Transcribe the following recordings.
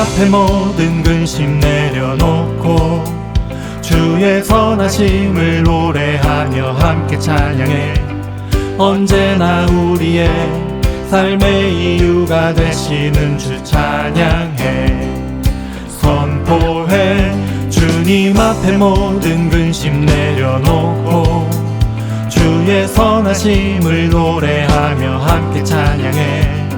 앞에 모든 근심 내려놓고 주의 선하심을 노래하며 함께 찬양해. 언제나 우리의 삶의 이유가 되시는 주 찬양해. 선포해 주님 앞에 모든 근심 내려놓고 주의 선하심을 노래하며 함께 찬양해.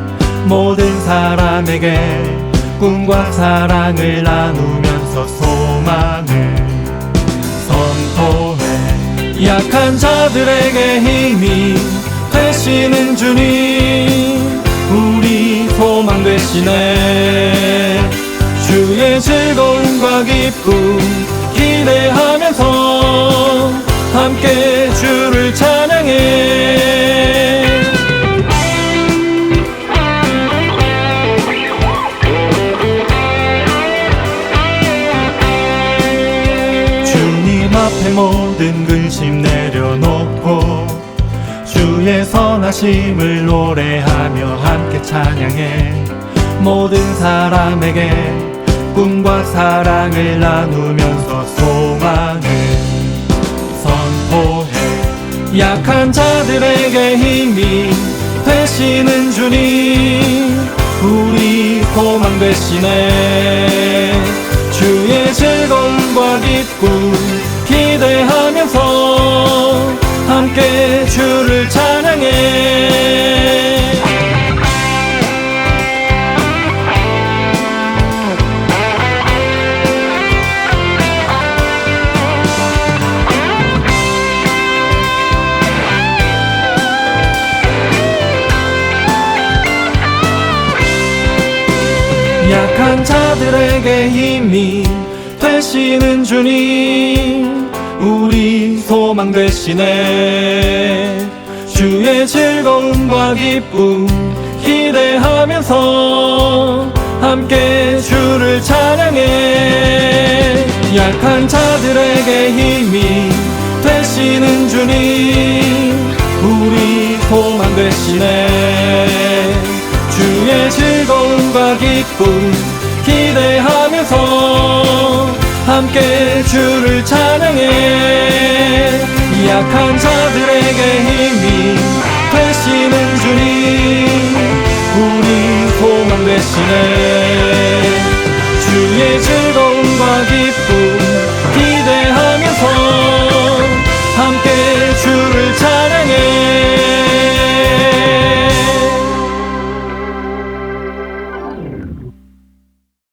모든 사람에게 꿈과 사랑을 나누면서 소망을 선포해. 약한 자들에게 힘이 되시는 주님 우리 소망 되시네. 주의 즐거움과 기쁨 모든 근심 내려놓고 주의 선하심을 노래하며 함께 찬양해. 모든 사람에게 꿈과 사랑을 나누면서 소망을 선포해. 약한 자들에게 힘이 되시는 주님 우리 소망 되시네. 주의 즐거움과 기쁨 약한 자들에게 힘이 되시는 주님 우리 소망 되시네 주의 즐거움과 기쁨 기대하면서 함께 주를 찬양해. 약한 자들에게 힘이 되시는 주님 기쁨 기대하면서 함께 주를 찬양해. 약한 자들에게 힘이 되시는 주님 우리 소망 되시네